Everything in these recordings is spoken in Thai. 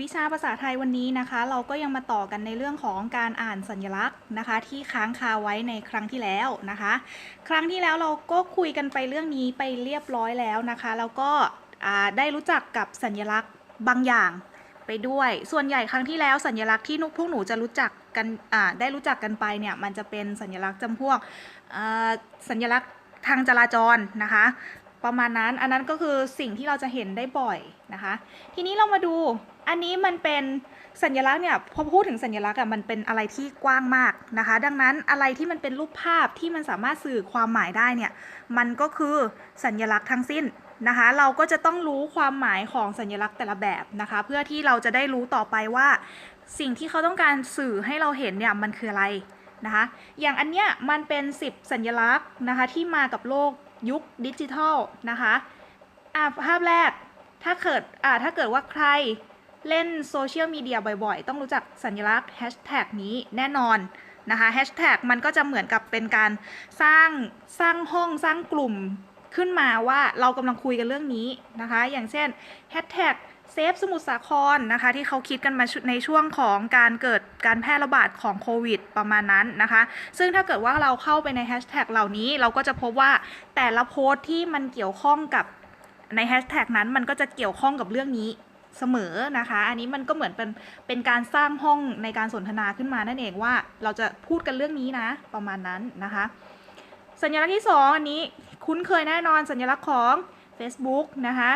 วิชาภาษาไทยวันนี้นะคะ เราก็ยังมาต่อกันในเรื่องของการอ่านสัญลักษณ์นะคะ ที่ค้างคาไว้ในครั้งที่แล้วนะคะ ครั้งที่แล้วเราก็คุยกันไปเรื่องนี้ไปเรียบร้อยแล้วนะคะ แล้วก็ได้รู้จักกับสัญลักษณ์บางอย่างไปด้วย ส่วนใหญ่ครั้งที่แล้วสัญลักษณ์ที่นุกพวกหนูจะรู้จักกันได้รู้จักกันไปเนี่ยมันจะเป็นสัญลักษณ์จำพวกสัญลักษณ์ทางจราจรนะคะประมาณนั้น อันนั้นก็คือสิ่งที่เราจะเห็นได้บ่อยนะคะ ทีนี้เรามาดู อันนี้มันเป็นสัญลักษณ์เนี่ยพอพูดถึงสัญลักษณ์อะมันเป็นอะไรที่กว้างมากนะคะ ดังนั้นอะไรที่มันเป็นรูปภาพที่มันสามารถสื่อความหมายได้เนี่ยมันก็คือสัญลักษณ์ทั้งสิ้นนะคะ เราก็จะต้องรู้ความหมายของสัญลักษณ์แต่ละแบบนะคะ เพื่อที่เราจะได้รู้ต่อไปว่า สิ่งที่เขาต้องการสื่อให้เราเห็นเนี่ยมันคืออะไรนะคะ อย่างอันเนี้ยมันเป็น 10 สัญลักษณ์นะคะที่มากับโลกยุคดิจิทัลนะคะอะภาพแรกถ้าเกิดอ่าถ้าเกิดว่าใคร เล่นโซเชียลมีเดียบ่อยๆ ต้องรู้จักสัญลักษณ์แฮชแท็กนี้แน่นอนนะคะแฮชแท็กมันก็จะเหมือนกับเป็นการสร้างสร้างห้องสร้างกลุ่มขึ้นมาว่าเรากำลังคุยกันเรื่องนี้นะคะ อย่างเช่นแฮชแท็กเซฟสมุทรสาครนะคะ ที่เขาคิดกันมาในช่วงของการเกิดการแพร่ระบาดของโควิดประมาณนั้นนะคะ ซึ่งถ้าเกิดว่าเราเข้าไปในแฮชแท็กเหล่านี้เราก็จะพบว่าแต่ละโพสต์ที่มันเกี่ยวข้องกับในแฮชแท็กนั้นมันก็จะเกี่ยวข้องกับเรื่องนี้ เสมอนะคะ อันนี้มันก็เหมือนเป็นเป็นการสร้างห้องในการสนทนาขึ้นมานั่นเองว่าเราจะพูดกันเรื่องนี้นะ ประมาณนั้นนะคะ สัญลักษณ์ที่ 2 อันนี้คุ้นเคยแน่นอนสัญลักษณ์ของ Facebook นะคะ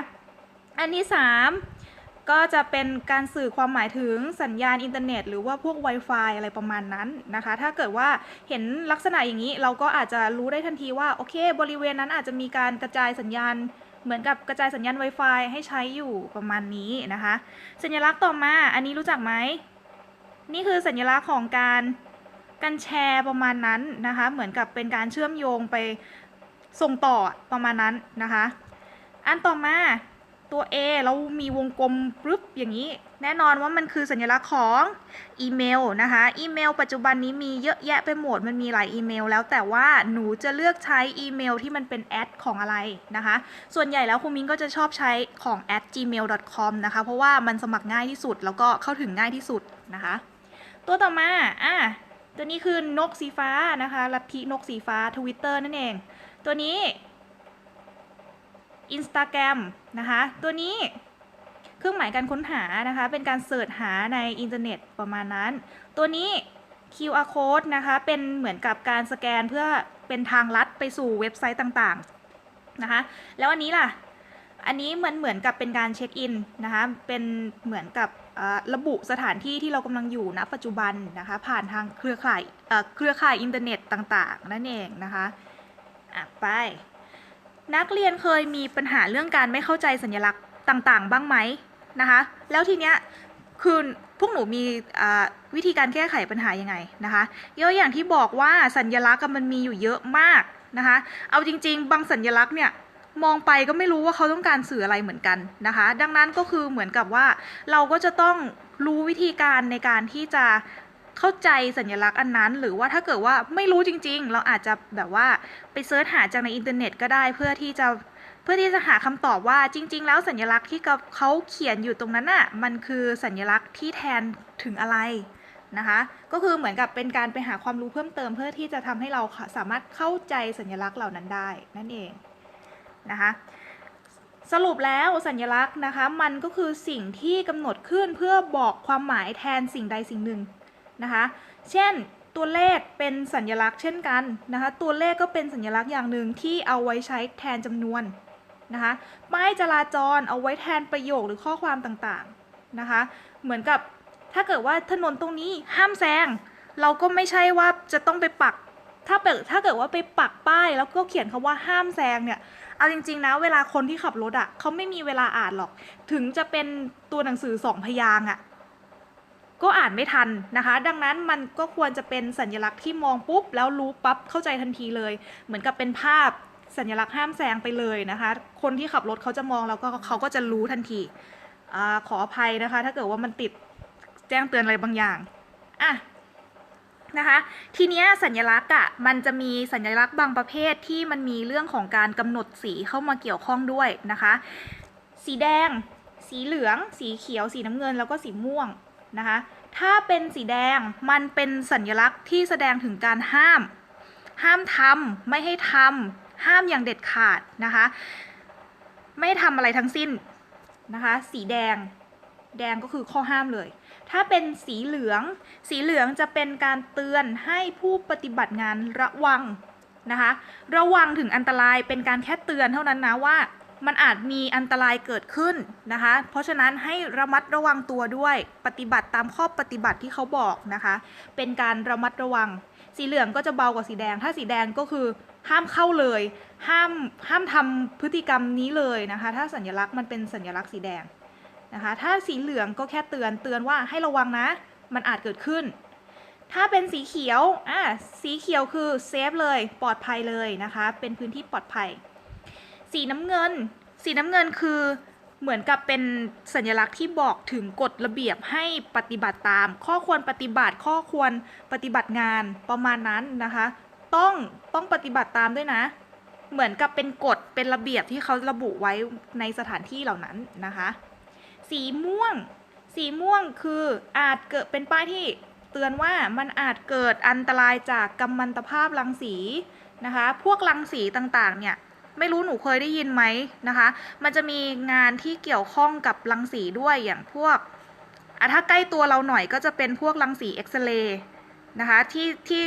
อันที่ 3 ก็จะเป็นการสื่อความหมายถึงสัญญาณอินเทอร์เน็ต หรือว่าพวก Wi-Fi อะไรประมาณนั้นนะคะ ถ้าเกิดว่าเห็นลักษณะอย่างนี้เราก็อาจจะรู้ได้ทันทีว่า โอเค บริเวณนั้นอาจจะมีการกระจายสัญญาณ เหมือนกับกระจายสัญญาณ Wi-Fi ให้ใช้อยู่ประมาณนี้นะคะ สัญลักษณ์ต่อมาอันนี้รู้จักไหม นี่คือสัญลักษณ์ของการการแชร์ประมาณนั้นนะคะ เหมือนกับเป็นการเชื่อมโยงไปส่งต่อประมาณนั้นนะคะ อันต่อมาตัว A เรามีวงกลมปึ๊บอย่างนี้ แน่นอนว่ามันคือสัญลักษณ์ของอีเมลนะคะอีเมลปัจจุบันนี้มีเยอะแยะไปหมดมันมีหลายอีเมล แล้วแต่ว่าหนูจะเลือกใช้อีเมลที่มันเป็นแอดของอะไรนะคะ ส่วนใหญ่แล้วคุณมิ้งก็จะชอบใช้ของ at gmail.com นะคะ เพราะว่ามันสมัครง่ายที่สุดแล้วก็เข้าถึงง่ายที่สุดนะคะ ตัวต่อมาอะตัวนี้คือนกสีฟ้านะคะลัทธินกสีฟ้า Twitter นั่นเอง ตัวนี้ Instagram นะคะ ตัวนี้ เครื่องหมายการค้นหานะคะ เป็นการเสิร์ชหาในอินเทอร์เน็ตประมาณนั้น ตัวนี้ QR code นะคะ เป็นเหมือนกับการสแกนเพื่อเป็นทางลัดไปสู่เว็บไซต์ต่างๆนะคะ แล้วอันนี้ล่ะ อันนี้เหมือนเหมือนกับเป็นการเช็คอินนะคะ เป็นเหมือนกับระบุสถานที่ที่เรากำลังอยู่ณปัจจุบันนะคะ ผ่านทางเครือข่ายเอ่อเครือข่ายอินเทอร์เน็ตต่างๆ นั่นเองนะคะอะไป นักเรียนเคยมีปัญหาเรื่องการไม่เข้าใจสัญลักษณ์ ต่างๆ บ้างไหมนะคะ แล้วทีเนี้ยคือพวกหนูมีวิธีการแก้ไขปัญหายังไงนะคะเยอะอย่างที่บอกว่าสัญลักษณ์มันมีอยู่เยอะมากนะคะ เอาจริง ๆ บางสัญลักษณ์เนี่ยมองไปก็ไม่รู้ว่าเขาต้องการสื่ออะไรเหมือนกันนะคะ ดังนั้นก็คือเหมือนกับว่าเราก็จะต้องรู้วิธีการในการที่จะเข้าใจสัญลักษณ์อันนั้น หรือว่าถ้าเกิดว่าไม่รู้จริง ๆ เราอาจจะแบบว่าไปเซิร์ชหาจากในอินเทอร์เน็ตก็ได้เพื่อที่จะ พื่อที่จะหาคำตอบว่าจริง ๆ แล้วสัญลักษณ์ที่เขาเขียนอยู่ตรงนั้นน่ะมันคือสัญลักษณ์ที่แทนถึงอะไรนะคะก็คือเหมือนกับเป็นการไปหาความรู้เพิ่มเติม เพื่อที่จะทำให้เราสามารถเข้าใจสัญลักษณ์เหล่านั้นได้นั่นเองนะคะสรุปแล้วสัญลักษณ์นะคะมันก็คือสิ่งที่กำหนดขึ้นเพื่อบอกความหมายแทนสิ่งใดสิ่งหนึ่งนะคะเช่นตัวเลขเป็นสัญลักษณ์เช่นกันนะคะตัวเลขก็เป็นสัญลักษณ์อย่างหนึ่งที่เอาไว้ใช้แทนจำนวน นะคะป้ายจราจรเอาไว้แทนประโยคหรือข้อความต่างๆนะคะ เหมือนกับถ้าเกิดว่าถนนตรงนี้ห้ามแซงเราก็ไม่ใช่ว่าจะต้องไปปัก ถ้าเปิดถ้าเกิดว่าไปปักป้ายแล้วก็เขียนคำว่าห้ามแซงเนี่ยเอาจริงๆนะเวลาคนที่ขับรถอะ่ะเขาไม่มีเวลาอ่านหรอก ถึงจะเป็นตัวหนังสือสองพยางอะ่ะก็อ่านไม่ทันนะคะ ดังนั้นมันก็ควรจะเป็นสัญลักษณ์ที่มองปุ๊บ แล้วรู้ปั๊บเข้าใจทันทีเลย เหมือนกับเป็นภาพ สัญลักษณ์ห้ามแซงไปเลยนะคะ คนที่ขับรถเขาจะมองแล้วก็เขาก็จะรู้ทันทีอขออภัยนะคะ ถ้าเกิดว่ามันติดแจ้งเตือนอะไรบางอย่างอะนะคะทีเนี้ยสัญลักษณ์อะมันจะมีสัญลักษณ์บางประเภทที่มันมีเรื่องของการกำหนดสีเข้ามาเกี่ยวข้องด้วยนะคะ สีแดง สีเหลือง สีเขียว สีน้ำเงินแล้วก็สีม่วงนะคะ ถ้าเป็นสีแดงมันเป็นสัญลักษณ์ที่แสดงถึงการห้าม ห้ามทำไม่ให้ทำ ห้ามอย่างเด็ดขาดนะคะ ไม่ทำอะไรทั้งสิ้นนะคะ สีแดง แดงก็คือข้อห้ามเลย ถ้าเป็นสีเหลือง สีเหลืองจะเป็นการเตือนให้ผู้ปฏิบัติงานระวังนะคะ ระวังถึงอันตรายเป็นการแค่เตือนเท่านั้นนะว่ามันอาจมีอันตรายเกิดขึ้นนะคะ เพราะฉะนั้นให้ระมัดระวังตัวด้วย ปฏิบัติตามข้อปฏิบัติที่เขาบอกนะคะ เป็นการระมัดระวัง สีเหลืองก็จะเบากว่าสีแดง ถ้าสีแดงก็คือ ห้ามเข้าเลย ห้ามห้ามทำพฤติกรรมนี้เลยนะคะ ถ้าสัญลักษณ์มันเป็นสัญลักษณ์สีแดงนะคะ ถ้าสีเหลืองก็แค่เตือนเตือนว่าให้ระวังนะ มันอาจเกิดขึ้น ถ้าเป็นสีเขียวอ่าสีเขียวคือเซฟเลยปลอดภัยเลยนะคะ เป็นพื้นที่ปลอดภัย สีน้ำเงิน สีน้ำเงินคือเหมือนกับเป็นสัญลักษณ์ที่บอกถึงกฎระเบียบให้ปฏิบัติตาม ข้อควรปฏิบัติข้อควรปฏิบัติงานประมาณนั้นนะคะ ต้องต้องปฏิบัติตามด้วยนะ เหมือนกับเป็นกฎเป็นระเบียบที่เขาระบุไว้ในสถานที่เหล่านั้นนะคะ สีม่วง สีม่วงคืออาจเกิดเป็นป้ายที่เตือนว่ามันอาจเกิดอันตรายจากกัมมันตภาพรังสีนะคะ พวกรังสีต่างๆเนี่ยไม่รู้หนูเคยได้ยินไหมนะคะ มันจะมีงานที่เกี่ยวข้องกับรังสีด้วยอย่างพวกอะถ้าใกล้ตัวเราหน่อยก็จะเป็นพวกรังสีเอ็กซเรย์นะคะที่ที่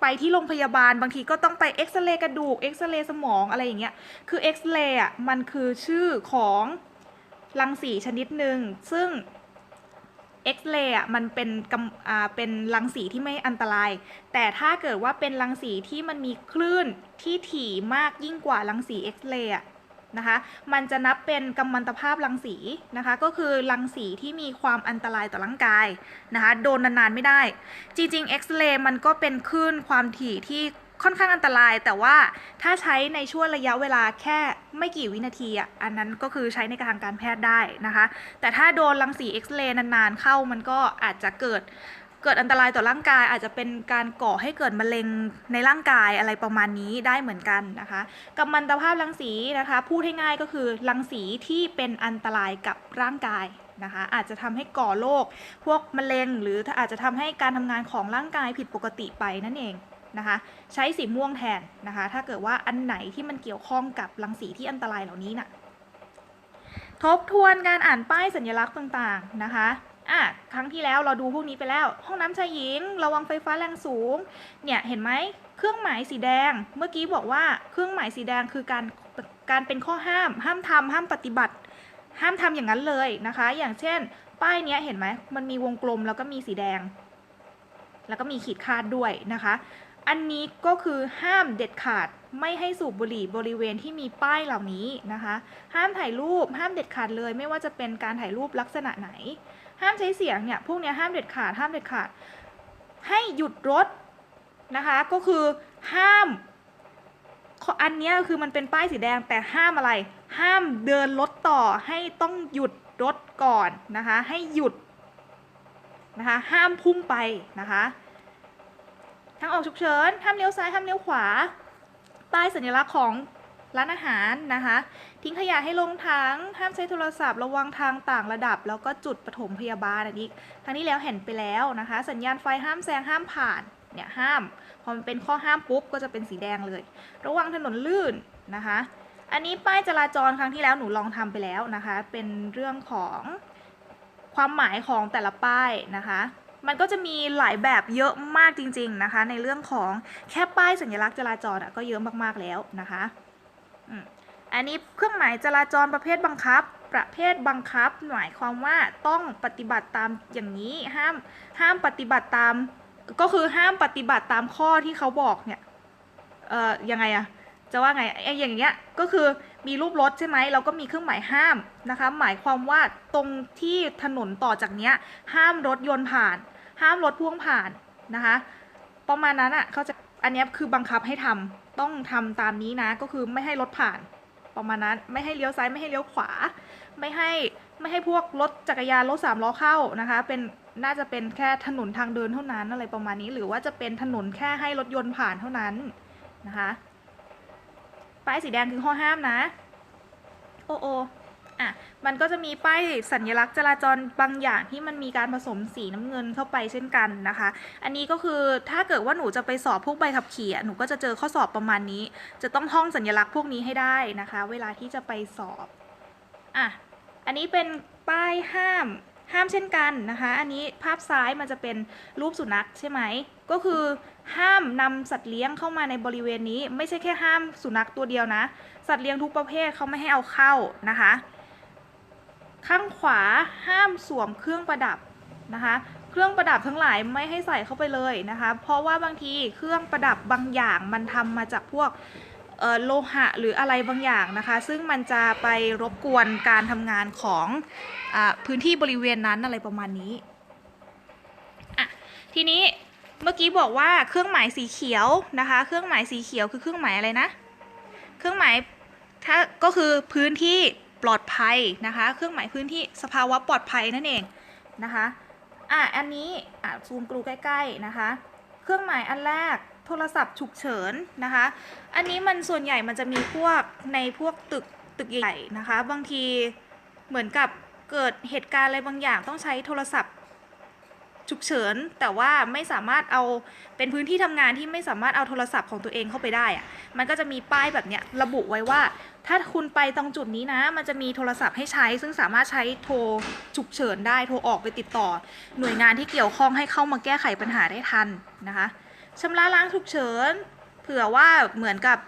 ไปที่โรงพยาบาลบางทีก็ต้องไปเอ็กซเรย์กระดูกเอ็กซเรย์สมองอะไรอย่างเงี้ยคือเอ็กซเรย์อะมันคือชื่อของรังสีชนิดหนึ่งซึ่งเอ็กซเรย์อะมันเป็นกำอ่าเป็นรังสีที่ไม่อันตราย แต่ถ้าเกิดว่าเป็นรังสีที่มันมีคลื่นที่ถี่มากยิ่งกว่ารังสีเอ็กซเรย์อะ นะคะ มันจะนับเป็นกัมมันตภาพรังสีนะคะ ก็คือรังสีที่มีความอันตรายต่อร่างกายนะคะ โดนนานๆไม่ได้ จริงๆเอ็กซเรย์มันก็เป็นคลื่นความถี่ที่ค่อนข้างอันตรายแต่ว่าถ้าใช้ในช่วงระยะเวลาแค่ไม่กี่วินาทีอะอันนั้นก็คือใช้ในทางการแพทย์ได้นะคะ แต่ถ้าโดนรังสีเอ็กซเรย์นานๆเข้ามันก็อาจจะเกิด เกิดอันตรายต่อร่างกายอาจจะเป็นการก่อให้เกิดมะเร็งในร่างกายอะไรประมาณนี้ได้เหมือนกันนะคะกัมมันตภาพรังสีนะคะพูดให้ง่ายก็คือรังสีที่เป็นอันตรายกับร่างกายนะคะอาจจะทำให้ก่อโรคพวกมะเร็ง หรืออาจจะทำให้การทำงานของร่างกายผิดปกติไปนั่นเองนะคะใช้สีม่วงแทนนะคะถ้าเกิดว่าอันไหนที่มันเกี่ยวข้องกับรังสีที่อันตรายเหล่านี้น่ะทบทวนการอ่านป้ายสัญลักษณ์ต่างๆนะคะ อะครั้งที่แล้วเราดูพวกนี้ไปแล้ว ห้องน้ำชายหญิง ระวังไฟฟ้าแรงสูง เนี่ยเห็นไหมเครื่องหมายสีแดง เมื่อกี้บอกว่าเครื่องหมายสีแดงคือการการเป็นข้อห้าม ห้ามทำห้ามปฏิบัติ ห้ามทำอย่างนั้นเลยนะคะ อย่างเช่น ป้ายเนี้ยเห็นไหมมันมีวงกลมแล้วก็มีสีแดง แล้วก็มีขีดคาดด้วยนะคะ อันนี้ก็คือห้ามเด็ดขาดไม่ให้สูบบุหรี่บริเวณที่มีป้ายเหล่านี้นะคะ ห้ามถ่ายรูปห้ามเด็ดขาดเลย ไม่ว่าจะเป็นการถ่ายรูปลักษณะไหน ห้ามใช้เสียงเนี่ยพวกเนี้ยห้ามเด็ดขาดห้ามเด็ดขาด ให้หยุดรถนะคะก็คือห้ามอันเนี้ยคือมันเป็นป้ายสีแดงแต่ห้ามอะไร ห้ามเดินรถต่อให้ต้องหยุดรถก่อนนะคะให้หยุดนะคะห้ามพุ่งไปนะคะทางออกฉุกเฉินห้ามเลี้ยวซ้ายห้ามเลี้ยวขวาป้ายสัญลักษณ์ของ ร้านอาหารนะคะ ทิ้งขยะให้ลงถังห้ามใช้โทรศัพท์ ระวังทางต่างระดับ แล้วก็จุดปฐมพยาบาลอันนี้ครั้งนี้แล้วเห็นไปแล้วนะคะ สัญญาณไฟห้ามแซงห้ามผ่านเนี่ยห้าม พอมันเป็นข้อห้ามปุ๊บก็จะเป็นสีแดงเลย ระวังถนนลื่นนะคะ อันนี้ป้ายจราจรครั้งที่แล้วหนูลองทำไปแล้วนะคะ เป็นเรื่องของความหมายของแต่ละป้ายนะคะมันก็จะมีหลายแบบเยอะมากจริง ๆนะคะ ในเรื่องของแค่ป้ายสัญลักษณ์จราจรก็เยอะมากๆแล้วนะคะ อันนี้เครื่องหมายจราจรประเภทบังคับ ประเภทบังคับ หมายความว่าต้องปฏิบัติตามอย่างนี้ห้ามห้ามปฏิบัติตาม ก็คือห้ามปฏิบัติตามข้อที่เขาบอกเนี่ยเอ่อยังไงอะจะว่าไงไอ้อย่างเงี้ยก็คือมีรูปรถใช่ไหมเราก็มีเครื่องหมายห้ามนะคะ หมายความว่าตรงที่ถนนต่อจากเนี้ยห้ามรถยนต์ผ่าน ห้ามรถพ่วงผ่านนะคะ ประมาณนั้นอะเขาจะอันนี้คือบังคับให้ทำ ต้องทำตามนี้นะก็คือไม่ให้รถผ่านประมาณนั้นไม่ให้เลี้ยวซ้ายไม่ให้เลี้ยวขวา ไม่ให้ไม่ให้พวกรถจักรยานรถสามล้อเข้านะคะ เป็นน่าจะเป็นแค่ถนนทางเดินเท่านั้นอะไรประมาณนี้ หรือว่าจะเป็นถนนแค่ให้รถยนต์ผ่านเท่านั้นนะคะป้ายสีแดงคือข้อห้ามนะ โอโออะ มันก็จะมีป้ายสัญลักษณ์จราจรบางอย่างที่มันมีการผสมสีน้ำเงินเข้าไปเช่นกันนะคะ อันนี้ก็คือถ้าเกิดว่าหนูจะไปสอบพวกใบขับขี่อะหนูก็จะเจอข้อสอบประมาณนี้ จะต้องท่องสัญลักษณ์พวกนี้ให้ได้นะคะ เวลาที่จะไปสอบอะอันนี้เป็นป้ายห้ามห้ามเช่นกันนะคะ อันนี้ภาพซ้ายมันจะเป็นรูปสุนัขใช่ไหม ก็คือห้ามนำสัตว์เลี้ยงเข้ามาในบริเวณนี้ ไม่ใช่แค่ห้ามสุนัขตัวเดียวนะ สัตว์เลี้ยงทุกประเภทเขาไม่ให้เอาเข้านะคะ ข้างขวาห้ามสวมเครื่องประดับนะคะ เครื่องประดับทั้งหลายไม่ให้ใส่เข้าไปเลยนะคะ เพราะว่าบางทีเครื่องประดับบางอย่างมันทำมาจากพวกโลหะหรืออะไรบางอย่างนะคะ ซึ่งมันจะไปรบกวนการทำงานของอพื้นที่บริเวณนั้นอะไรประมาณนี้อะทีนี้เมื่อกี้บอกว่าเครื่องหมายสีเขียวนะคะ เครื่องหมายสีเขียวคือเครื่องหมายอะไรนะ เครื่องหมายถ้าก็คือพื้นที่ ปลอดภัยนะคะ เครื่องหมายพื้นที่สภาวะปลอดภัยนั่นเองนะคะอะอันนี้อะซูมกรูใกล้ๆนะคะ เครื่องหมายอันแรกโทรศัพท์ฉุกเฉินนะคะ อันนี้มันส่วนใหญ่มันจะมีพวกในพวกตึกตึกใหญ่นะคะ บางทีเหมือนกับเกิดเหตุการณ์อะไรบางอย่างต้องใช้โทรศัพท์ฉุกเฉินแต่ว่าไม่สามารถเอาเป็นพื้นที่ทำงานที่ไม่สามารถเอาโทรศัพท์ของตัวเองเข้าไปได้อะมันก็จะมีป้ายแบบเนี้ยระบุไว้ว่า ถ้าคุณไปตรงจุดนี้นะ มันจะมีโทรศัพท์ให้ใช้ ซึ่งสามารถใช้โทรฉุกเฉินได้ โทรออกไปติดต่อ หน่วยงานที่เกี่ยวข้องให้เข้ามาแก้ไขปัญหาได้ทันนะคะชำระล้างฉุกเฉิน เผื่อว่าเหมือนกับ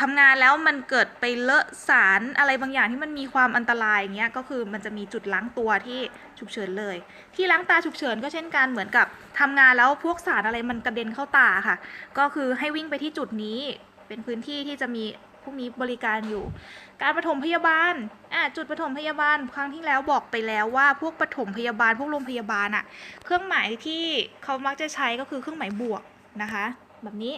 ทำงานแล้วมันเกิดไปเลอะสารอะไรบางอย่างที่มันมีความอันตรายอย่างเงี้ยก็คือมันจะมีจุดล้างตัวที่ฉุกเฉินเลย ที่ล้างตาฉุกเฉินก็เช่นกันเหมือนกับทำงานแล้วพวกสารอะไรมันกระเด็นเข้าตาค่ะ ก็คือให้วิ่งไปที่จุดนี้เป็นพื้นที่ที่จะมี พวกนี้บริการอยู่ การปฐมพยาบาลอะจุดปฐมพยาบาลครั้งที่แล้วบอกไปแล้วว่าพวกปฐมพยาบาล พวกโรงพยาบาลอะเครื่องหมายที่เขามักจะใช้ก็คือเครื่องหมายบวกนะคะ แบบนี้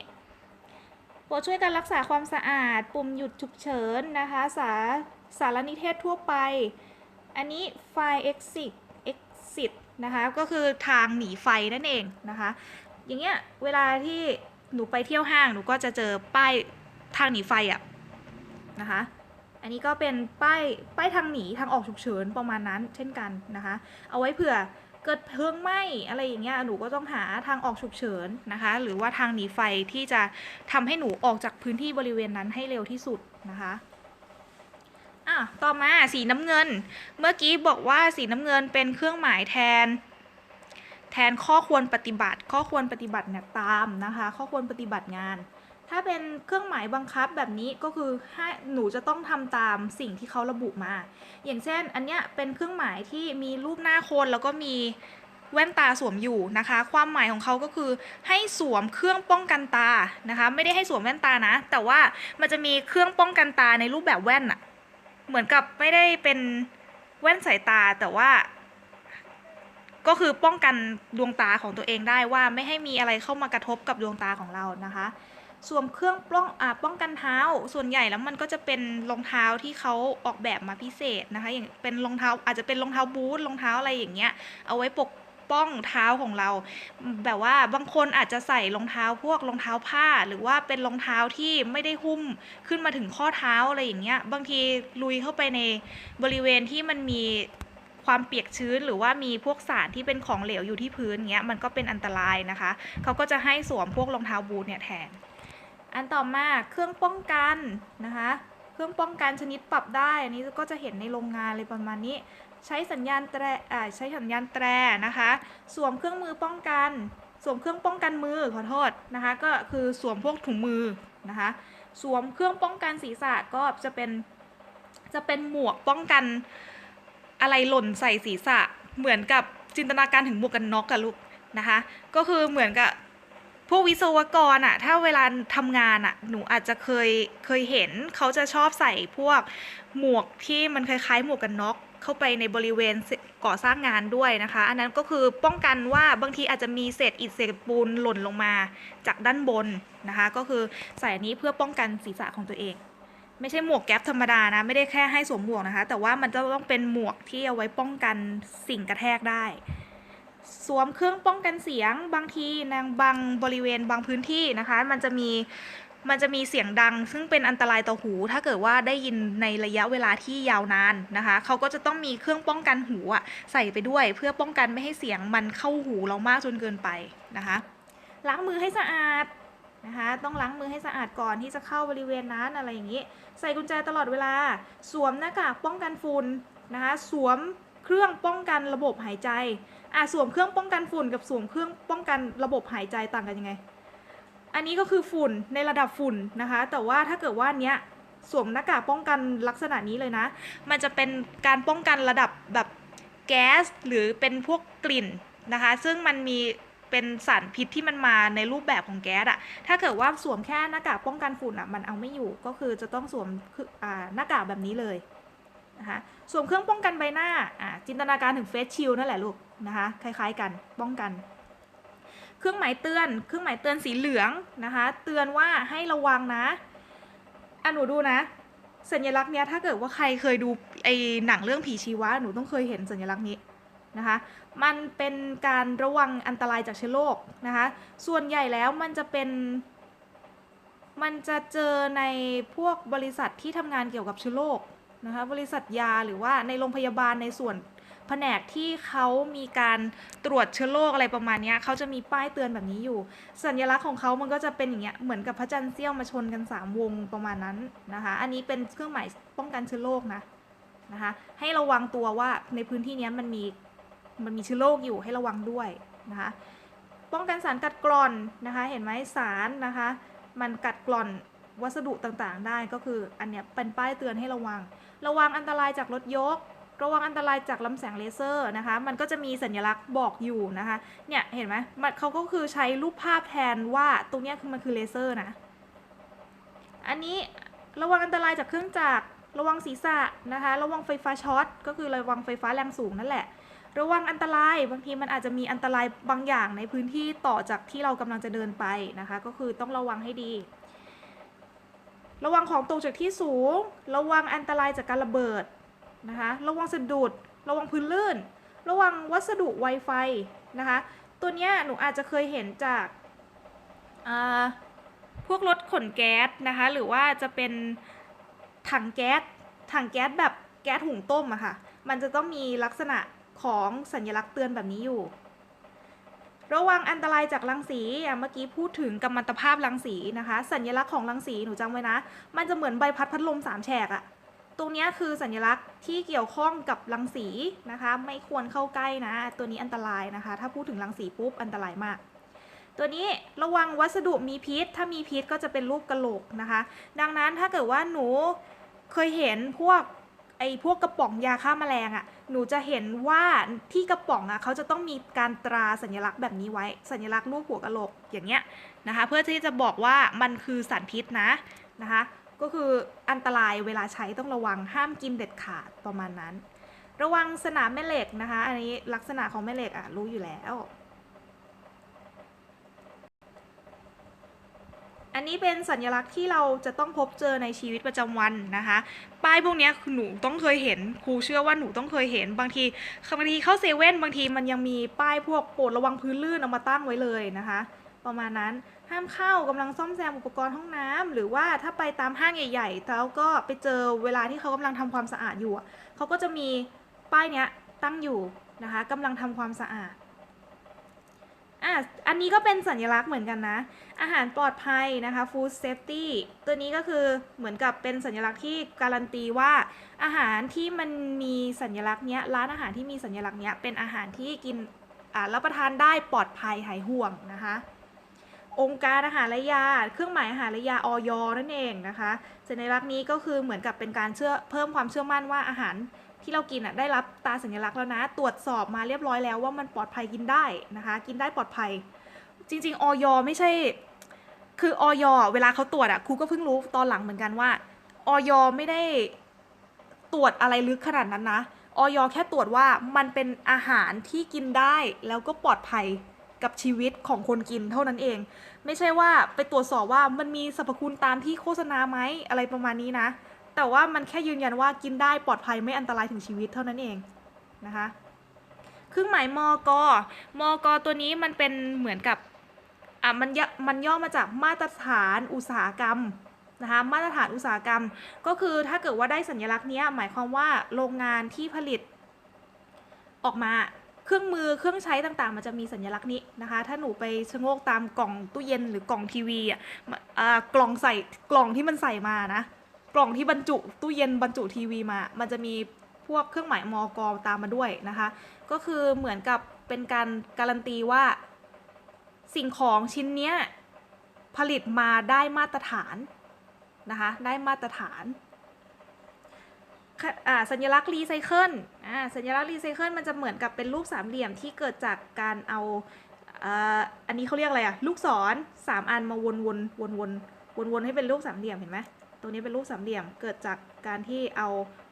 โปรดช่วยการรักษาความสะอาด ปุ่มหยุดฉุกเฉินนะคะ สาสารนิเทศทั่วไป อันนี้ fire exit exit นะคะ ก็คือทางหนีไฟนั่นเองนะคะ อย่างเงี้ยเวลาที่หนูไปเที่ยวห้างหนูก็จะเจอป้ายทางหนีไฟอะ นะคะ อันนี้ก็เป็นป้ายป้ายทางหนีทางออกฉุกเฉินประมาณนั้นเช่นกันนะคะ เอาไว้เผื่อเกิดเพลิงไหม้อะไรอย่างเงี้ยหนูก็ต้องหาทางออกฉุกเฉินนะคะ หรือว่าทางหนีไฟที่จะทำให้หนูออกจากพื้นที่บริเวณนั้นให้เร็วที่สุดนะคะอะต่อมาสีน้ำเงิน เมื่อกี้บอกว่าสีน้ำเงินเป็นเครื่องหมายแทน แทนข้อควรปฏิบัติ ข้อควรปฏิบัติเนี่ยตามนะคะ ข้อควรปฏิบัติงาน ถ้าเป็นเครื่องหมายบังคับแบบนี้ก็คือให้หนูจะต้องทำตามสิ่งที่เขาระบุมา อย่างเช่น อันเนี้ยเป็นเครื่องหมายที่มีรูปหน้าคนแล้วก็มีแว่นตาสวมอยู่นะคะ ความหมายของเขาก็คือให้สวมเครื่องป้องกันตานะคะ ไม่ได้ให้สวมแว่นตานะ แต่ว่ามันจะมีเครื่องป้องกันตาในรูปแบบแว่นอะเหมือนกับไม่ได้เป็นแว่นสายตาแต่ว่า ก็คือป้องกันดวงตาของตัวเองได้ว่าไม่ให้มีอะไรเข้ามากระทบกับดวงตาของเรานะคะ สวมเครื่องป้องอ่าป้องกันเท้า ส่วนใหญ่แล้วมันก็จะเป็นรองเท้าที่เขาออกแบบมาพิเศษนะคะ อย่างเป็นรองเท้าอาจจะเป็นรองเท้าบูทรองเท้าอะไรอย่างเงี้ย เอาไว้ปกป้องเท้าของเรา แบบว่าบางคนอาจจะใส่รองเท้าพวกรองเท้าผ้า หรือว่าเป็นรองเท้าที่ไม่ได้หุ้มขึ้นมาถึงข้อเท้าอะไรอย่างเงี้ย บางทีลุยเข้าไปในบริเวณที่มันมีความเปียกชื้นหรือว่ามีพวกสารที่เป็นของเหลวอยู่ที่พื้นเงี้ยมันก็เป็นอันตรายนะคะ เขาก็จะให้สวมพวกรองเท้าบูทเนี่ยแทน อันต่อมาเครื่องป้องกันนะคะ เครื่องป้องกันชนิดปรับได้ อันนี้ก็จะเห็นในโรงงานเลยประมาณนี้ ใช้สัญญาณแตรใช้สัญญาณแตรนะคะ สวมเครื่องมือป้องกันสวมเครื่องป้องกันมือขอโทษนะคะ ก็คือสวมพวกถุงมือนะคะ สวมเครื่องป้องกันศีรษะก็จะเป็นจะเป็นหมวกป้องกันอะไรหล่นใส่ศีรษะเหมือนกับจินตนาการถึงหมวกกันน็อกอะลูกนะคะ ก็คือเหมือนกับ พวกวิศวกรอะถ้าเวลาทำงานอะหนูอาจจะเคยเคยเห็นเขาจะชอบใส่พวกหมวกที่มันคล้ายๆ หมวกกันน็อกเข้าไปในบริเวณก่อสร้างงานด้วยนะคะ อันนั้นก็คือป้องกันว่าบางทีอาจจะมีเศษอิฐเศษปูนหล่นลงมาจากด้านบนนะคะ ก็คือใส่อันนี้เพื่อป้องกันศีรษะของตัวเอง ไม่ใช่หมวกแก๊ปธรรมดานะ ไม่ได้แค่ให้สวมหมวกนะคะ แต่ว่ามันจะต้องเป็นหมวกที่เอาไว้ป้องกันสิ่งกระแทกได้ สวมเครื่องป้องกันเสียงบางทีในบางบริเวณบางพื้นที่นะคะ มันจะมีมันจะมีเสียงดัง ซึ่งเป็นอันตรายต่อหู ถ้าเกิดว่าได้ยินในระยะเวลาที่ยาวนานนะคะเขาก็จะต้องมีเครื่องป้องกันหูอะใส่ไปด้วย เพื่อป้องกันไม่ให้เสียงมันเข้าหูเรามากจนเกินไปนะคะล้างมือให้สะอาดนะคะต้องล้างมือให้สะอาดก่อนที่จะเข้าบริเวณนั้นอะไรอย่างนี้ ใส่กุญแจตลอดเวลา สวมหน้ากากป้องกันฝุ่นนะคะสวมเครื่องป้องกันระบบหายใจ อะสวมเครื่องป้องกันฝุ่นกับสวมเครื่องป้องกันระบบหายใจต่างกันยังไง อันนี้ก็คือฝุ่นในระดับฝุ่นนะคะ แต่ว่าถ้าเกิดว่าเนี้ยสวมหน้ากากป้องกันลักษณะนี้เลยนะ มันจะเป็นการป้องกันระดับแบบแก๊สหรือเป็นพวกกลิ่นนะคะ ซึ่งมันมีเป็นสารพิษที่มันมาในรูปแบบของแก๊สอะถ้าเกิดว่าสวมแค่หน้ากากป้องกันฝุ่นอะมันเอาไม่อยู่ ก็คือจะต้องสวมอ่าหน้ากากแบบนี้เลยนะคะ สวมเครื่องป้องกันใบหน้าอ่าจินตนาการถึงเฟสชิลนั่นแหละลูกนะคะคล้ายๆกันป้องกัน เครื่องหมายเตือน เครื่องหมายเตือนสีเหลืองนะคะ เตือนว่าให้ระวังนะอะหนูดูนะสัญลักษณ์เนี้ยถ้าเกิดว่าใครเคยดูไอ้หนังเรื่องผีชีวะหนูต้องเคยเห็นสัญลักษณ์นี้นะคะ มันเป็นการระวังอันตรายจากเชื้อโรคนะคะ ส่วนใหญ่แล้วมันจะเป็น มันจะเจอในพวกบริษัทที่ทำงานเกี่ยวกับเชื้อโรค นะคะบริษัทยาหรือว่าในโรงพยาบาลในส่วนแผนกที่เขามีการตรวจเชื้อโรคอะไรประมาณนี้เขาจะมีป้ายเตือนแบบนี้อยู่ สัญลักษณ์ของเขามันก็จะเป็นอย่างเงี้ยเหมือนกับพระจันทร์เสี้ยวมาชนกัน 3 วงประมาณนั้นนะคะ อันนี้เป็นเครื่องหมายป้องกันเชื้อโรคนะนะคะ ให้ระวังตัวว่าในพื้นที่นี้มันมีมันมีเชื้อโรคอยู่ให้ระวังด้วยนะคะ ป้องกันสารกัดกร่อนนะคะ เห็นไหมสารนะคะ มันกัดกร่อน วัสดุต่างๆ ได้ก็คืออันเนี้ยเป็นป้ายเตือนให้ระวัง ระวังอันตรายจากรถยก ระวังอันตรายจากลำแสงเลเซอร์นะคะ มันก็จะมีสัญลักษณ์บอกอยู่นะคะ เนี่ยเห็นไหมมันเขาก็คือใช้รูปภาพแทนว่าตรงเนี้ยคือมันคือเลเซอร์นะ อันนี้ระวังอันตรายจากเครื่องจักร ระวังศีรษะนะคะ ระวังไฟฟ้าช็อต ก็คือระวังไฟฟ้าแรงสูงนั่นแหละ ระวังอันตราย บางทีมันอาจจะมีอันตรายบางอย่างในพื้นที่ต่อจากที่เรากำลังจะเดินไปนะคะ ก็คือต้องระวังให้ดี ระวังของตกจากที่สูง ระวังอันตรายจากการระเบิดนะคะ ระวังสะดุด ระวังพื้นลื่น ระวังวัสดุ Wi-Fi นะคะ ตัวเนี้ยหนูอาจจะเคยเห็นจากอ่าพวกรถขนแก๊สนะคะ หรือว่าจะเป็นถังแก๊ส ถังแก๊สแบบแก๊สหุงต้มอะค่ะ มันจะต้องมีลักษณะของสัญลักษณ์เตือนแบบนี้อยู่ ระวังอันตรายจากรังสีอะเมื่อกี้พูดถึงกัมมันตภาพรังสีนะคะ สัญลักษณ์ของรังสีหนูจำไว้นะ มันจะเหมือนใบพัดพัดลมสามแฉกอะตรงนี้คือสัญลักษณ์ที่เกี่ยวข้องกับรังสีนะคะ ไม่ควรเข้าใกล้นะ ตัวนี้อันตรายนะคะ ถ้าพูดถึงรังสีปุ๊บอันตรายมาก ตัวนี้ระวังวัสดุมีพิษ ถ้ามีพิษก็จะเป็นรูปกระโหลกนะคะ ดังนั้นถ้าเกิดว่าหนูเคยเห็นพวก ไอ้พวกกระป๋องยาฆ่าแมลงอะ่ะ หนูจะเห็นว่าที่กระป๋องอะ่ะเขาจะต้องมีการตราสัญลักษณ์แบบนี้ไว้ สัญลักษณ์รูปหัวกระโหลกอย่างเงี้ยนะคะ เพื่อที่จะบอกว่ามันคือสารพิษนะนะคะ ก็คืออันตรายเวลาใช้ต้องระวังห้ามกินเด็ดขาดประมาณนั้น ระวังสนามแม่เหล็กนะคะ อันนี้ลักษณะของแม่เหล็กอะรู้อยู่แล้ว อันนี้เป็นสัญลักษณ์ที่เราจะต้องพบเจอในชีวิตประจำวันนะคะ ป้ายพวกนี้หนูต้องเคยเห็น ครูเชื่อว่าหนูต้องเคยเห็น บางทีบางทีเข้าเซเว่นบางทีมันยังมีป้ายพวกโปรดระวังพื้นลื่นเอามาตั้งไว้เลยนะคะ ประมาณนั้นห้ามเข้ากำลังซ่อมแซมอุปกรณ์ห้องน้ำหรือว่าถ้าไปตามห้างใหญ่ๆแล้วก็ไปเจอเวลาที่เขากำลังทำความสะอาดอยู่เขาก็จะมีป้ายเนี้ยตั้งอยู่นะคะกำลังทำความสะอาด อะอันนี้ก็เป็นสัญลักษณ์เหมือนกันนะ อาหารปลอดภัยนะคะ food safety ตัวนี้ก็คือเหมือนกับเป็นสัญลักษณ์ที่การันตีว่า อาหารที่มันมีสัญลักษณ์เนี้ยร้านอาหารที่มีสัญลักษณ์เนี้ยเป็นอาหารที่กินอ่ารับประทานได้ปลอดภัยหายห่วงนะคะ องค์การอาหารและยา เครื่องหมายอาหารและยาออยนั่นเองนะคะสัญลักษณ์นี้ก็คือเหมือนกับเป็นการเชื่อเพิ่มความเชื่อมั่นว่าอาหาร ที่เรากินอะได้รับตาสัญลักษณ์แล้วนะ ตรวจสอบมาเรียบร้อยแล้วว่ามันปลอดภัยกินได้นะคะ กินได้ปลอดภัย จริง ๆออยไม่ใช่ คือออยเวลาเขาตรวจอะครูก็เพิ่งรู้ตอนหลังเหมือนกันว่าออยไม่ได้ตรวจอะไรลึกขนาดนั้นนะออยแค่ตรวจว่ามันเป็นอาหารที่กินได้แล้วก็ปลอดภัยกับชีวิตของคนกินเท่านั้นเอง ไม่ใช่ว่าไปตรวจสอบว่ามันมีสรรพคุณตามที่โฆษณาไหมอะไรประมาณนี้นะ แต่ว่ามันแค่ยืนยันว่ากินได้ปลอดภัยไม่อันตรายถึงชีวิตเท่านั้นเองนะคะเครื่องหมายมกมกตัวนี้มันเป็นเหมือนกับอะมันยมันย่อมาจากมาตรฐานอุตสาหกรรมนะคะมาตรฐานอุตสาหกรรม ก็คือถ้าเกิดว่าได้สัญลักษณ์นี้หมายความว่าโรงงานที่ผลิต ออกมาเครื่องมือเครื่องใช้ต่างๆ มันจะมีสัญลักษณ์นี้นะคะ ถ้าหนูไปชะโงกตามกล่องตู้เย็นหรือกล่องทีวีอะกล่องใส่กล่องที่มันใส่มานะ กล่องที่บรรจุตู้เย็นบรรจุทีวีมา มันจะมีพวกเครื่องหมายมอกตามมาด้วยนะคะ ก็คือเหมือนกับเป็นการการันตีว่า สิ่งของชิ้นเนี้ยผลิตมาได้มาตรฐานนะคะได้มาตรฐานสัญลักษณ์รีไซเคิลสัญลักษณ์รีไซเคิลมันจะเหมือนกับเป็นรูปสามเหลี่ยมที่เกิดจากการเอาอันนี้เขาเรียกอะไรอะลูกศรสามอันมาวนวนวนวนวนวนๆให้เป็นรูปสามเหลี่ยมเห็นไหม ตรงนี้เป็นรูปสามเหลี่ยมเกิดจากการที่เอา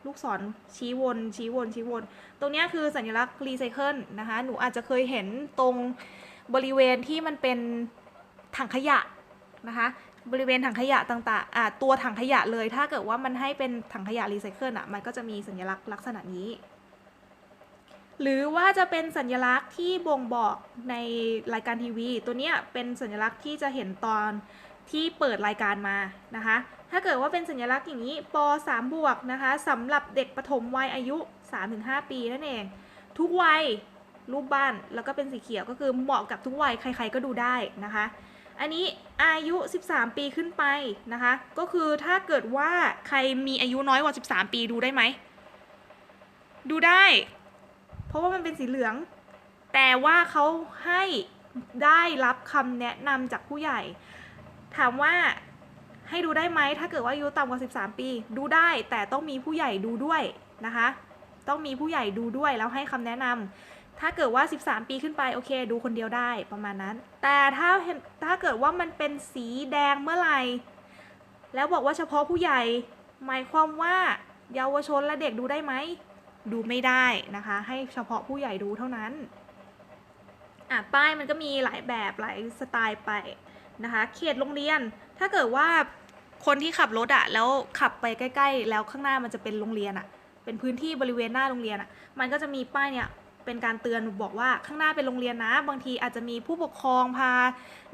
ลูกศรชี้วน ชี้วน ชี้วน ตรงนี้คือสัญลักษณ์รีไซเคิลนะคะ หนูอาจจะเคยเห็นตรงบริเวณที่มันเป็นถังขยะนะคะ บริเวณถังขยะต่างๆอ่าตัวถังขยะเลย ถ้าเกิดว่ามันให้เป็นถังขยะรีไซเคิลอะ มันก็จะมีสัญลักษณ์ลักษณะนี้ หรือว่าจะเป็นสัญลักษณ์ที่บ่งบอกในรายการทีวี ตัวเนี้ยเป็นสัญลักษณ์ที่จะเห็นตอนที่เปิดรายการมานะคะ ถ้าเกิดว่าเป็นสัญลักษณ์อย่างนี้ป 3 บวกนะคะสำหรับเด็กปฐมวัยอายุ 3-5 ปีนั่นเอง ทุกวัยรูปบ้านแล้วก็เป็นสีเขียวก็คือเหมาะกับทุกวัยใครๆก็ดูได้นะคะ อันนี้อายุ 13 ปีขึ้นไปนะคะ ก็คือถ้าเกิดว่าใครมีอายุน้อยกว่า 13 ปีดูได้ไหม ดูได้ เพราะว่ามันเป็นสีเหลือง แต่ว่าเขาให้ได้รับคำแนะนำจากผู้ใหญ่ ถามว่า ให้ดูได้ไหมถ้าเกิดว่าอายุต่ำกว่า 13 ปี ดูได้แต่ต้องมีผู้ใหญ่ดูด้วยนะคะ ต้องมีผู้ใหญ่ดูด้วยแล้วให้คำแนะนำถ้าเกิดว่า 13 ปีขึ้นไปโอเค ดูคนเดียวได้ประมาณนั้น แต่ถ้าเห็นถ้าเกิดว่ามันเป็นสีแดงเมื่อไหร่แล้วบอกว่าเฉพาะผู้ใหญ่หมายความว่าเยาวชนและเด็กดูได้ไหมดูไม่ได้นะคะ ให้เฉพาะผู้ใหญ่ดูเท่านั้นอะป้ายมันก็มีหลายแบบหลายสไตล์ไปนะคะ เขตโรงเรียนถ้าเกิดว่า คนที่ขับรถอะแล้วขับไปใกล้ ๆ แล้วข้างหน้ามันจะเป็นโรงเรียนอะเป็นพื้นที่บริเวณหน้าโรงเรียนอะมันก็จะมีป้ายเนี่ยเป็นการเตือนบอกว่าข้างหน้าเป็นโรงเรียนนะ บางทีอาจจะมีผู้ปกครองพา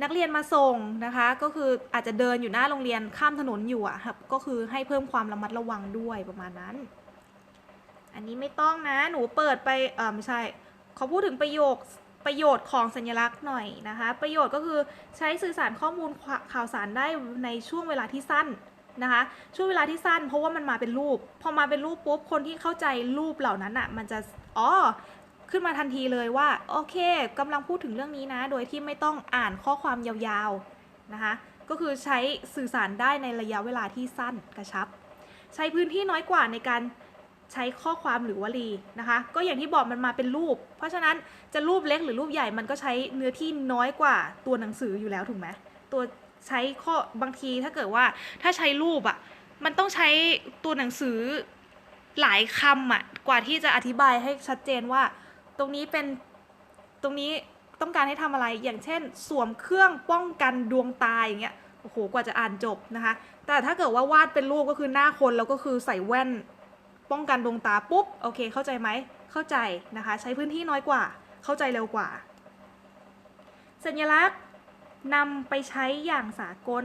นักเรียนมาส่งนะคะ ก็คืออาจจะเดินอยู่หน้าโรงเรียนข้ามถนนอยู่อะครับก็คือให้เพิ่มความระมัดระวังด้วยประมาณนั้น อันนี้ไม่ต้องนะหนูเปิดไปเออไม่ใช่เขาพูดถึงประโยค ประโยชน์ของสัญลักษณ์หน่อยนะคะ ประโยชน์ก็คือใช้สื่อสารข้อมูลข่าวสารได้ในช่วงเวลาที่สั้นนะคะ ช่วงเวลาที่สั้นเพราะว่ามันมาเป็นรูป พอมาเป็นรูปปุ๊บคนที่เข้าใจรูปเหล่านั้นอะ่ะมันจะอ๋อขึ้นมาทันทีเลยว่าโอเคกำลังพูดถึงเรื่องนี้นะ โดยที่ไม่ต้องอ่านข้อความยาวๆนะคะ ก็คือใช้สื่อสารได้ในระยะเวลาที่สั้นกระชับ ใช้พื้นที่น้อยกว่าในการ ใช้ข้อความหรือวลีนะคะ ก็อย่างที่บอกมันมาเป็นรูป เพราะฉะนั้นจะรูปเล็กหรือรูปใหญ่มันก็ใช้เนื้อที่น้อยกว่าตัวหนังสืออยู่แล้วถูกไหมตัวใช้ข้อบางทีถ้าเกิดว่าถ้าใช้รูปอะ่ะมันต้องใช้ตัวหนังสือหลายคำอะกว่าที่จะอธิบายให้ชัดเจนว่า ตรงนี้เป็นตรงนี้ต้องการให้ทำอะไรอย่างเช่น สวมเครื่องป้องกันดวงตาอย่างเงี้ยโอ้โหกว่าจะอ่านจบนะคะ แต่ถ้าเกิดว่าวาดเป็นรูปก็คือหน้าคนแล้วก็คือใส่แว่น ป้องกันดวงตาปุ๊บโอเค เข้าใจไหมเข้าใจนะคะ ใช้พื้นที่น้อยกว่า เข้าใจเร็วกว่า สัญลักษณ์นำไปใช้อย่างสากล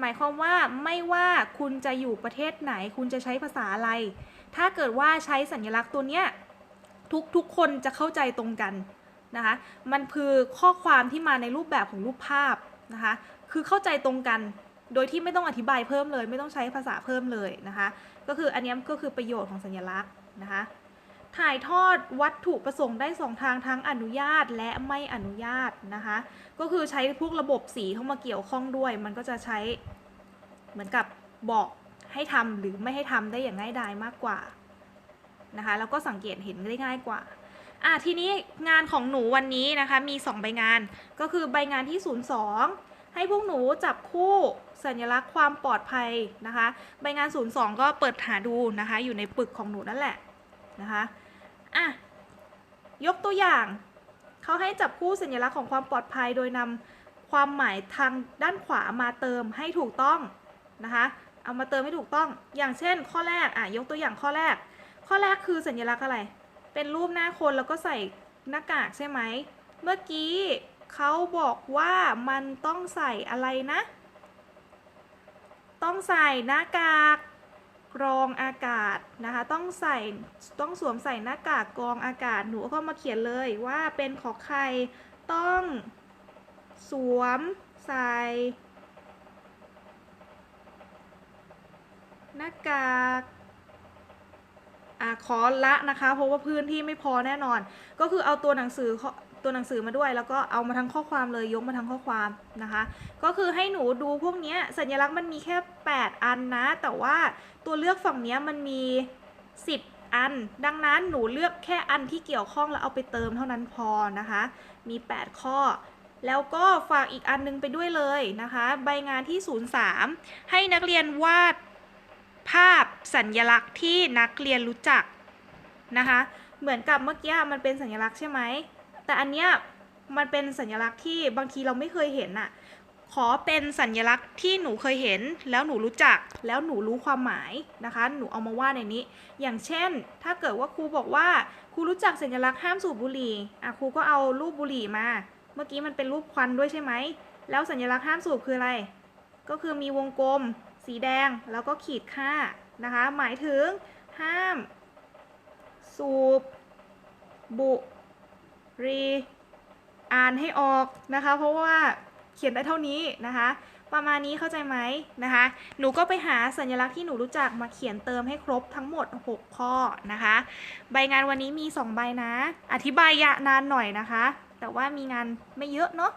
หมายความว่าไม่ว่าคุณจะอยู่ประเทศไหน คุณจะใช้ภาษาอะไร ถ้าเกิดว่าใช้สัญลักษณ์ตัวเนี้ยทุกทุกคนจะเข้าใจตรงกันนะคะ มันคือข้อความที่มาในรูปแบบของรูปภาพนะคะ คือเข้าใจตรงกัน โดยที่ไม่ต้องอธิบายเพิ่มเลย ไม่ต้องใช้ภาษาเพิ่มเลยนะคะ ก็คืออันนี้ก็คือประโยชน์ของสัญลักษณ์นะคะถ่ายทอดวัตถุประสงค์ได้สองทางทั้งอนุญาตและไม่อนุญาตนะคะก็คือใช้พวกระบบสีเข้ามาเกี่ยวข้องด้วย มันก็จะใช้เหมือนกับบอกให้ทำหรือไม่ให้ทำได้อย่างง่ายดายมากกว่านะคะแล้วก็สังเกตเห็นได้ง่ายกว่าอะทีนี้งานของหนูวันนี้นะคะมี 2 ใบงานก็คือใบงานที่ 02 ให้พวกหนูจับคู่ สัญลักษณ์ความปลอดภัยนะคะใบงาน 02 ก็เปิดหาดูนะคะ อยู่ในปึกของหนูนั่นแหละนะคะอะยกตัวอย่างเขาให้จับคู่สัญลักษณ์ของความปลอดภัย โดยนำความหมายทางด้านขวามาเติมให้ถูกต้องนะคะเอามาเติมให้ถูกต้อง อย่างเช่น ข้อแรกอะยกตัวอย่างข้อแรก ข้อแรกคือสัญลักษณ์อะไร เป็นรูปหน้าคนแล้วก็ใส่หน้ากากใช่ไหม เมื่อกี้เขาบอกว่ามันต้องใส่อะไรนะ ต้องใส่หน้ากากกรองอากาศนะคะ ต้องใส่ต้องสวมใส่หน้ากากกรองอากาศหนูก็มาเขียนเลยว่าเป็นขอไข่ต้องสวมใส่ หน้ากากอะขอละนะคะ เพราะว่าพื้นที่ไม่พอแน่นอน ก็คือเอาตัวหนังสือข้อ ตัวหนังสือมาด้วย แล้วก็เอามาทั้งข้อความเลยยกมาทั้งข้อความนะคะ ก็คือให้หนูดูพวกนี้สัญลักษณ์มันมีแค่ 8 อันนะ แต่ว่าตัวเลือกฝั่งนี้มันมี 10 อัน ดังนั้นหนูเลือกแค่อันที่เกี่ยวข้องแล้วเอาไปเติมเท่านั้นพอนะคะ มี 8 ข้อแล้วก็ฝากอีกอันนึงไปด้วยเลยนะคะ ใบงานที่ 03 ให้นักเรียนวาดภาพสัญญลักษณ์ที่นักเรียนรู้จักนะคะ เหมือนกับเมื่อกี้มันเป็นสัญลักษณ์ใช่ไหม แต่อันเนี้ยมันเป็นสัญลักษณ์ที่บางทีเราไม่เคยเห็นน่ะขอเป็นสัญลักษณ์ที่หนูเคยเห็น แล้วหนูรู้จักแล้วหนูรู้ความหมายนะคะ หนูเอามาวาดในนี้ อย่างเช่น ถ้าเกิดว่าครูบอกว่าครูรู้จักสัญลักษณ์ห้ามสูบบุหรี่อะครูก็เอารูปบุหรี่มา เมื่อกี้มันเป็นรูปควันด้วยใช่ไหมแล้วสัญลักษณ์ห้ามสูบคืออะไร ก็คือมีวงกลม สีแดงแล้วก็ขีดค่านะคะ หมายถึงห้าม สูบบุ รีอ่านให้ออกนะคะ เพราะว่าเขียนได้เท่านี้นะคะ ประมาณนี้เข้าใจไหมนะคะ หนูก็ไปหาสัญลักษณ์ที่หนูรู้จักมาเขียนเติมให้ครบทั้งหมด 6 ข้อนะคะ ใบงานวันนี้มี 2 ใบนะ อธิบายยะนานหน่อยนะคะ แต่ว่ามีงานไม่เยอะเนาะ